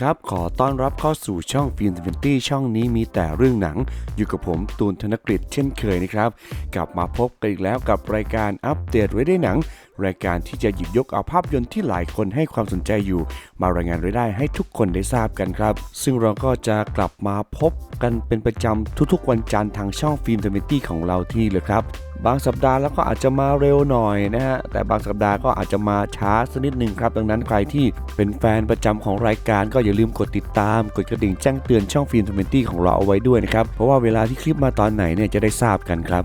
ครับ ขอต้อนรับเข้าสู่ช่องฟิล์มทเวนตี้ช่องนี้มีแต่เรื่องหนัง อยู่กับผมตูนธนกฤษเช่นเคยนะครับ กลับมาพบกันอีกแล้วกับรายการอัปเดตไว้ได้หนัง รายการที่จะหยิบยกเอาภาพยนตร์ที่หลายคนให้ความสนใจอยู่ มารายงานรายได้ให้ทุกคนได้ทราบกันครับ ซึ่งเราก็จะกลับมาพบกันเป็นประจำทุกๆวันจันทร์ทางช่องฟิล์มทเวนตี้ของเราที่เลยครับ บางสัปดาห์แล้วก็อาจจะมาเร็วหน่อยนะฮะ แต่บางสัปดาห์ก็อาจจะมาช้าสักนิดหนึ่งครับ ดังนั้นใครที่เป็นแฟนประจำของรายการก็อย่าลืมกดติดตาม กดกระดิ่งแจ้งเตือนช่องฟิล์มทเวนตี้ของเราเอาไว้ด้วยนะครับ เพราะว่าเวลาที่คลิปมาตอนไหนเนี่ยจะได้ทราบกันครับ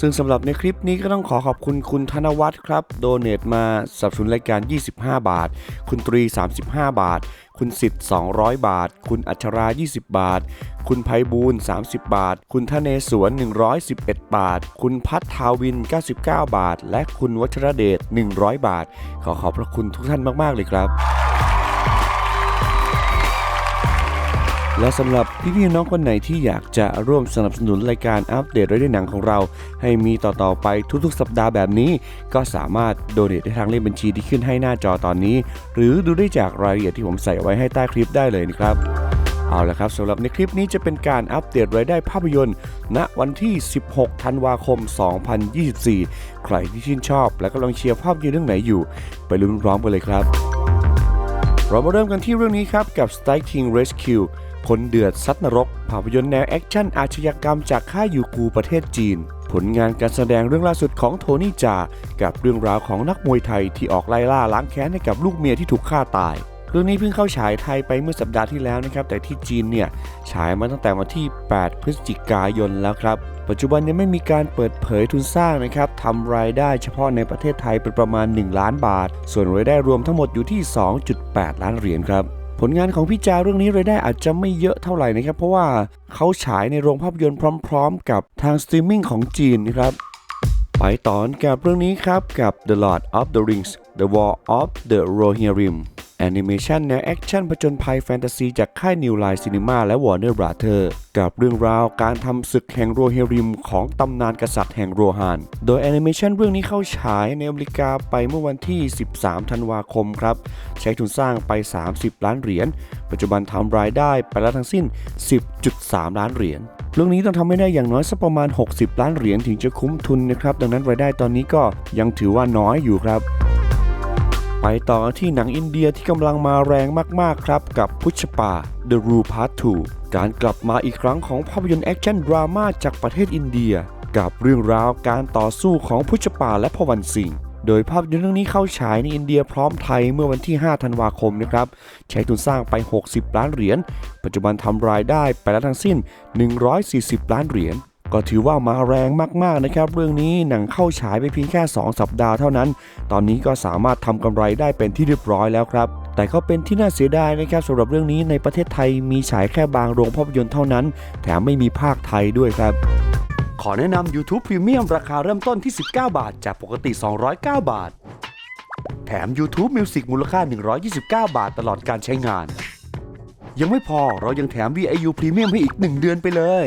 ซึ่งสำหรับในคลิปนี้ก็ต้องขอขอบคุณคุณธนวัฒน์ครับ โดเนตมาสับสนุนรายการ 25 บาท คุณตรี 35 บาท คุณสิทธิ์ 200 บาท คุณอัชรา 20 บาท คุณไพบูลย์30 บาท คุณทะเนศวร111 บาท คุณพัฒทาวิน 99 บาท และคุณวัชรเดช 100 บาท ขอขอบพระคุณทุกท่านมาก ๆ เลยครับ และสำหรับพี่ๆน้องคนไหนที่อยากจะร่วมสนับสนุนรายการอัปเดตรายได้หนังของเรา ให้มีต่อๆไปทุกๆ สัปดาห์แบบนี้ ก็สามารถโดเนทได้ทางเลขบัญชีที่ขึ้นให้หน้าจอตอนนี้ หรือดูได้จากรายละเอียดที่ผมใส่ไว้ให้ใต้คลิปได้เลยนะครับ เอาละครับสำหรับในคลิปนี้จะเป็นการอัปเดตรายได้ภาพยนตร์ ณวันที่ 16 ธันวาคม 2024 ใครที่ชื่นชอบ และกำลังเชียร์ภาพยนตร์เรื่องไหนอยู่ ไปลุ้นพร้อมกันเลยครับ เรามาเริ่มกันที่เรื่องนี้ครับกับ Strike King Rescue คนเดือดซัดนรก ภาพยนตร์แนวแอคชั่นอาชญากรรมจากค่ายยูกูประเทศจีน ผลงานการแสดงเรื่องล่าสุดของโทนี่จา กับเรื่องราวของนักมวยไทยที่ออกไล่ล่าล้างแค้นให้กับลูกเมียที่ถูกฆ่าตาย เรื่องนี้เพิ่งเข้าฉายไทยไปเมื่อสัปดาห์ที่แล้วนะครับ แต่ที่จีนเนี่ยฉายมาตั้งแต่วันที่ 8 พฤศจิกายนแล้วครับ ปัจจุบันยังไม่มีการเปิดเผยทุนสร้างนะครับทำรายได้เฉพาะในประเทศไทยเป็นประมาณ 1 ล้านบาท ส่วนรายได้รวมทั้งหมดอยู่ที่ 2.8 ล้านเหรียญครับ ผลงานของพี่จาเรื่องนี้รายได้อาจจะไม่เยอะเท่าไหร่นะครับ เพราะว่าเขาฉายในโรงภาพยนตร์พร้อม ๆ กับทางสตรีมมิ่งของจีนนะครับไปต่อกับเรื่องนี้ครับกับ The Lord of the Rings The War of the Rohirrim แอนิเมชันแนวแอคชั่นผจญภัยแฟนตาซีจากค่าย New Line Cinema และ Warner Brother กับเรื่องราวการทำศึกแห่งโรฮิริมของตำนานกษัตริย์แห่งโรฮาน โดยแอนิเมชันเรื่องนี้เข้าฉายในอเมริกาไปเมื่อวันที่ 13 ธันวาคมครับ ใช้ทุนสร้างไป 30 ล้านเหรียญ ปัจจุบันทำรายได้ไปแล้วทั้งสิ้น 10.3 ล้านเหรียญเรื่องนี้ต้องทำให้ได้อย่างน้อยสักประมาณ 60 ล้านเหรียญถึงจะคุ้มทุนนะครับ ดังนั้นรายได้ตอนนี้ก็ยังถือว่าน้อยอยู่ครับ ไปต่อที่หนังอินเดียที่กำลังมาแรงมาก ๆ ครับ กับพุชปา The Rule Part 2 การกลับมาอีกครั้งของภาพยนตร์แอคชั่นดราม่าจากประเทศอินเดีย กับเรื่องราวการต่อสู้ของพุชปาและพวันสิงห์โดยภาพยนตร์เรื่องนี้เข้าฉายในอินเดียพร้อมไทยเมื่อวันที่ 5 ธันวาคมนะครับ ใช้ทุนสร้างไป 60 ล้านเหรียญ ปัจจุบันทำรายได้ไปแล้วทั้งสิ้น 140 ล้านเหรียญ ก็ถือว่ามาแรงมากๆนะครับ เรื่องนี้หนังเข้าฉายไปเพียงแค่ 2 สัปดาห์เท่านั้น ตอนนี้ก็สามารถทำกำไรได้เป็นที่เรียบร้อยแล้วครับ แต่ก็เป็นที่น่าเสียดายนะครับสำหรับเรื่องนี้ในประเทศไทยมีฉายแค่บางโรงภาพยนตร์เท่านั้น แถมไม่มีภาคไทยด้วยครับ ขอแนะนำ YouTube Premium ราคาเริ่มต้นที่ 19 บาท จากปกติ 209 บาท แถม YouTube Music มูลค่า 129 บาทตลอดการใช้งาน ยังไม่พอเรายังแถม VIU Premium ให้อีก 1 เดือนไปเลย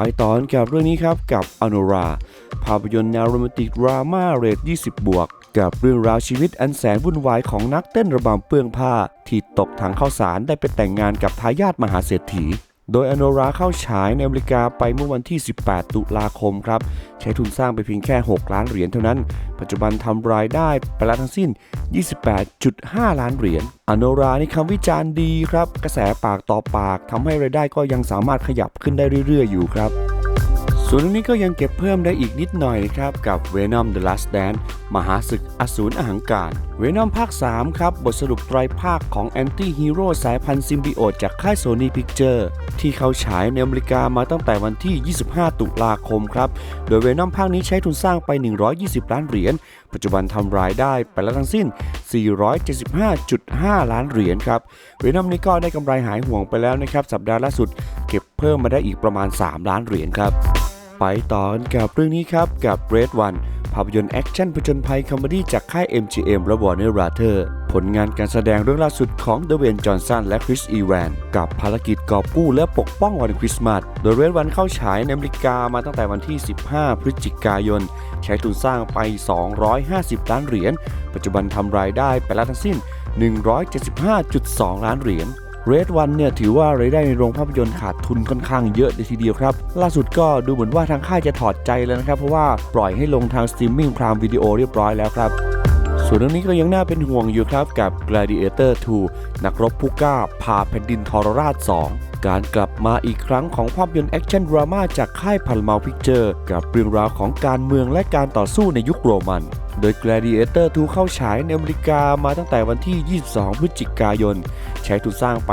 ไปต่อกับเรื่องนี้ครับกับอโนรา ภาพยนตร์แนวโรแมนติกดราม่าเรท20 บวก กับเรื่องราวชีวิตอันแสนวุ่นวายของนักเต้นระบำเปลืองผ้า ที่ตกถังข้าวสารได้ไปแต่งงานกับทายาทมหาเศรษฐี โดยอโนราเข้าฉายในอเมริกาไปเมื่อวันที่ 18 ตุลาคมครับ ใช้ทุนสร้างไปเพียงแค่ 6 ล้านเหรียญเท่านั้น ปัจจุบันทำรายได้ไปแล้วทั้งสิ้น 28.5 ล้านเหรียญอโนรานี่คำวิจารณ์ดีครับ กระแสปากต่อปากทำให้รายได้ก็ยังสามารถขยับขึ้นได้เรื่อย ๆ อยู่ครับ ส่วนเรื่องนี้ก็ยังเก็บเพิ่มได้อีกนิดหน่อยนะครับ กับ Venom The Last Dance มหาศึกอสูรอหังการ Venom ภาค 3 ครับ บทสรุปไตรภาคของแอนตี้ฮีโร่สายพันธุ์ซิมบิโอตจากค่าย Sony Picture ที่เขาฉายในอเมริกามาตั้งแต่วันที่ 25 ตุลาคมครับ โดย Venom ภาคนี้ใช้ทุนสร้างไป 120 ล้านเหรียญ ปัจจุบันทำรายได้ไปแล้วทั้งสิ้น 475.5 ล้านเหรียญครับเวนอมนี้ก็ได้กำไรหายห่วงไปแล้วนะครับ สัปดาห์ล่าสุดเก็บเพิ่มมาได้อีกประมาณ 3 ล้านเหรียญครับ ไปต่อกันกับเรื่องนี้ครับกับ Red One ภาพยนตร์แอคชั่นผจญภัยคอมเมดี้จากค่าย MGM และ Warner Brother ผลงานการแสดงเรื่องล่าสุดของเดเวนจอห์นสันและคริสอีแวนกับภารกิจกอบกู้และปกป้องวันคริสต์มาสโดย Red One เข้าฉายในอเมริกามาตั้งแต่วันที่ 15 พฤศจิกายน ใช้ทุนสร้างไป 250 ล้านเหรียญ ปัจจุบันทำรายได้ไปแล้วทั้งสิ้น 175.2 ล้านเหรียญ เรดวันเนี่ยถือว่ารายได้ในโรงภาพยนตร์ขาดทุนค่อนข้างเยอะเลยทีเดียวครับ ล่าสุดก็ดูเหมือนว่าทางค่ายจะถอดใจแล้วนะครับ เพราะว่าปล่อยให้ลงทางสตรีมมิ่งพรามวิดีโอเรียบร้อยแล้วครับส่วนเรื่องนี้ก็ยังน่าเป็นห่วงอยู่ครับกับ Gladiator 2 นักรบผู้กล้าพาแผ่นดินทรราช 2 การกลับ มาอีกครั้งของภาพยนตร์แอคชั่นดราม่าจากค่ายพันเมาพิกเจอร์กับเรื่องราวของการเมืองและการต่อสู้ในยุคโรมัน โดย Gladiator 2เข้าฉายในอเมริกามาตั้งแต่วันที่ 22 พฤศจิกายน ใช้ทุนสร้างไป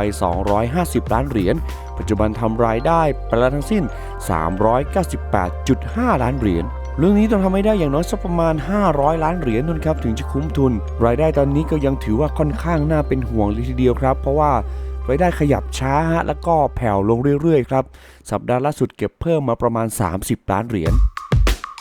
250 ล้านเหรียญ ปัจจุบันทำรายได้ไปแล้วทั้งสิ้น 398.5 ล้านเหรียญเรื่องนี้ต้องทำให้ได้อย่างน้อยสักประมาณ 500 ล้านเหรียญนนครับถึงจะคุ้มทุน รายได้ตอนนี้ก็ยังถือว่าค่อนข้างน่าเป็นห่วงเลยทีเดียวครับ เพราะว่า รายได้ขยับช้าฮะแล้วก็แผ่วลงเรื่อยๆครับ สัปดาห์ล่าสุดเก็บเพิ่มมาประมาณ 30 ล้านเหรียญ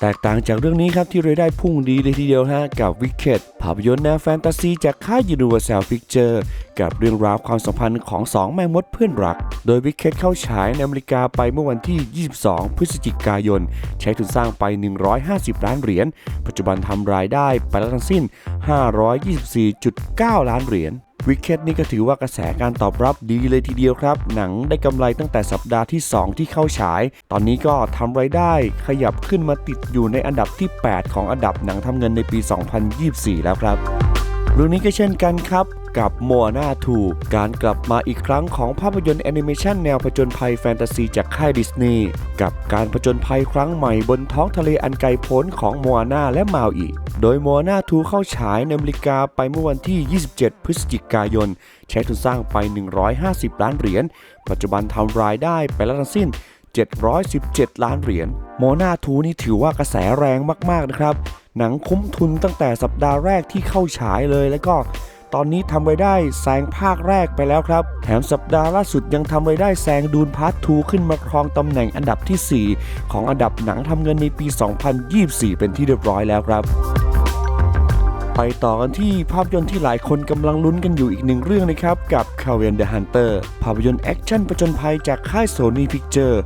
แตกต่างจากเรื่องนี้ครับที่รายได้พุ่งดีเลยทีเดียวฮะกับ Wicked ภาพยนตร์แนวแฟนตาซีจากค่าย Universal Picture กับเรื่องราวความสัมพันธ์ของสองแม่มดเพื่อนรัก โดย Wicked เข้าฉายในอเมริกาไปเมื่อวันที่ 22 พฤศจิกายน ใช้ทุนสร้างไป 150 ล้านเหรียญ ปัจจุบันทำรายได้ไปแล้วทั้งสิ้น 524.9 ล้านเหรียญ วิกเก็ตนี่ก็ถือว่ากระแสการตอบรับดีเลยทีเดียวครับ หนังได้กำไรตั้งแต่สัปดาห์ที่ 2 ที่เข้าฉาย ตอนนี้ก็ทำไรายได้ขยับขึ้นมาติดอยู่ในอันดับที่ 8 ของอันดับหนังทำเงินในปี 2024 แล้วครับเรื่องนี้ก็เช่นกันครับ กับ Moana 2การกลับมาอีกครั้งของภาพยนตร์แอนิเมชันแนวผจญภัยแฟนตาซีจากค่ายดิสนีย์กับการผจญภัยครั้งใหม่บนท้องทะเลอันไกลโพ้นของ Moana และมา i อีโดย Moana 2เข้าฉายในอเมริกาไปเมื่อวันที่ 27 พฤศจิกายน ใช้ทุนสร้างไป 150 ล้านเหรียญ ปัจจุบันทำรายได้ไปแล้วทั้งสิ้น 717 ล้านเหรียญโมนาทูนี่ถือว่ากระแสแรงมากๆนะครับ หนังคุ้มทุนตั้งแต่สัปดาห์แรกที่เข้าฉายเลยแล้วก็ ตอนนี้ทำไรายได้แซงภาคแรกไปแล้วครับ แถมสัปดาห์ล่าสุดยังทำไรายได้แซงดูนพาร์ททูขึ้นมาครองตำแหน่งอันดับทีสี่ 4 ของอันดับหนังทำเงินในปี 2024 เป็นที่เรียบร้อยแล้วครับไปต่อกันที่ภาพยนตร์ที่หลายคนกำลังลุ้นกันอยู่อีกหนึ่งเรื่องนะครับ กับ c a v e n the Hunter ภาพยนตร์แอคชั่นประจนภัยจากค่าย Sony Picture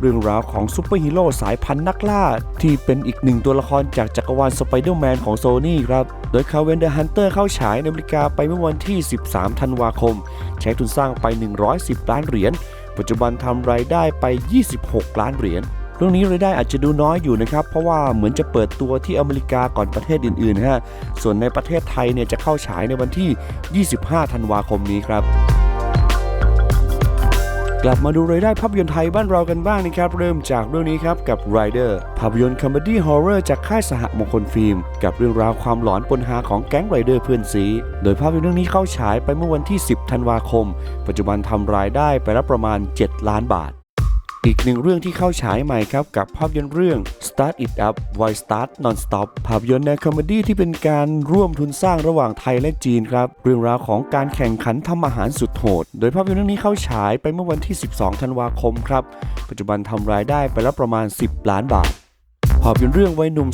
เรื่องราวของซูเปอร์ฮีโร่สายพันธุ์นักล่า ที่เป็นอีกหนึ่งตัวละครจากจักรวาลสไปเดอร์แมนของโซนี่ครับ โดย c a v e n the Hunter เข้าฉายในอเมริกาไปเมื่อวันที่ 13 ธันวาคม ใช้ทุนสร้างไป 110 ล้านเหรียญ ปัจจุบันทำรายได้ไป 26 ล้านเหรียญเรื่องนี้รายได้อาจจะดูน้อยอยู่นะครับ เพราะว่าเหมือนจะเปิดตัวที่อเมริกาก่อนประเทศอื่นๆฮะส่วนในประเทศไทยเนี่ยจะเข้าฉายในวันที่ 25 ธันวาคมนี้ครับ กลับมาดูรายได้ภาพยนตร์ไทยบ้านเรากันบ้างนะครับ เริ่มจากเรื่องนี้ครับกับ Rider ภาพยนตร์คอมเมดี้ฮอร์เรอร์จากค่ายสหมงคลฟิล์ม กับเรื่องราวความหลอนปนหาของแก๊งไรเดอร์เพื่อนซีโดยภาพยนตร์เรื่องนี้เข้าฉายไปเมื่อวันที่ 10 ธันวาคม ปัจจุบันทำรายได้ไปแล้วประมาณ 7 ล้านบาท อีกหนึ่งเรื่องที่เข้าฉายใหม่ครับกับภาพยนตร์เรื่อง Start It Up Why Start Non-Stop ภาพยนตร์แนวคอมเมดี้ที่เป็นการร่วมทุนสร้างระหว่างไทยและจีนครับ เรื่องราวของการแข่งขันทำอาหารสุดโหด โดยภาพยนตร์เรื่องนี้เข้าฉายไปเมื่อวันที่ 12 ธันวาคมครับ ปัจจุบันทำรายได้ไปแล้วประมาณ 10 ล้านบาทภาพยนตร์เรื่องวัยหนุ่ม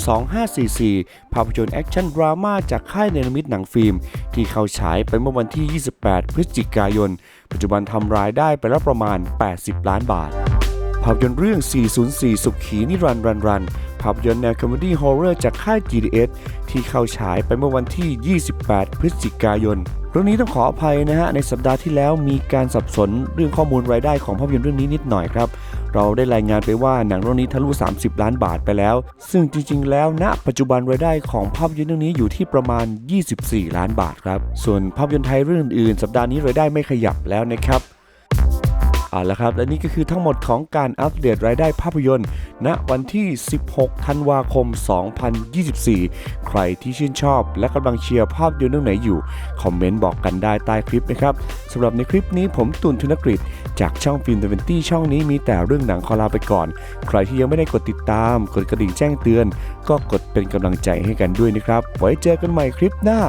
2544 ภาพยนตร์แอคชั่นดราม่าจากค่ายเนรมิตหนังฟิล์ม ที่เข้าฉายไปเมื่อวันที่ 28 พฤศจิกายน ปัจจุบันทำรายได้ไปแล้วประมาณ 80 ล้านบาท ภาพยนตร์เรื่อง 404 สุขีนิรันดร์รันรันภาพยนตร์แนวคอมเมดี้ฮอร์เรอร์จากค่าย GDS ที่เข้าฉายไปเมื่อวันที่ 28 พฤศจิกายน เรื่องนี้ต้องขออภัยนะฮะ ในสัปดาห์ที่แล้วมีการสับสนเรื่องข้อมูลรายได้ของภาพยนตร์เรื่องนี้นิดหน่อยครับ เราได้รายงานไปว่าหนังเรื่องนี้ทะลุ 30 ล้านบาทไปแล้ว ซึ่งจริง ๆ แล้วณปัจจุบันรายได้ของภาพยนตร์เรื่องนี้อยู่ที่ประมาณ 24 ล้านบาทครับ ส่วนภาพยนตร์ไทยเรื่องอื่นๆสัปดาห์นี้รายได้ไม่ขยับแล้วนะครับ เอาละครับและนี่ก็คือทั้งหมดของการอัปเดตรายได้ภาพยนตร์ ณวันที่ 16 ธันวาคม 2024 ใครที่ชื่นชอบ และกำลังเชียร์ภาพยนตร์เรื่องไหนอยู่ คอมเมนต์บอกกันได้ใต้คลิปนะครับสำหรับในคลิปนี้ผมตุนธนกฤษจากช่องฟิล์มเดเวนตี้ช่องนี้มีแต่เรื่องหนังขอลาไปก่อน ใครที่ยังไม่ได้กดติดตาม กดกระดิ่งแจ้งเตือน ก็กดเป็นกำลังใจให้กันด้วยนะครับ ไว้เจอกันใหม่คลิปหน้า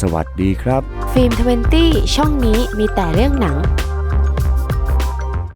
สวัสดีครับ ฟิล์มทเวนตี้ช่องนี้มีแต่เรื่องหนัง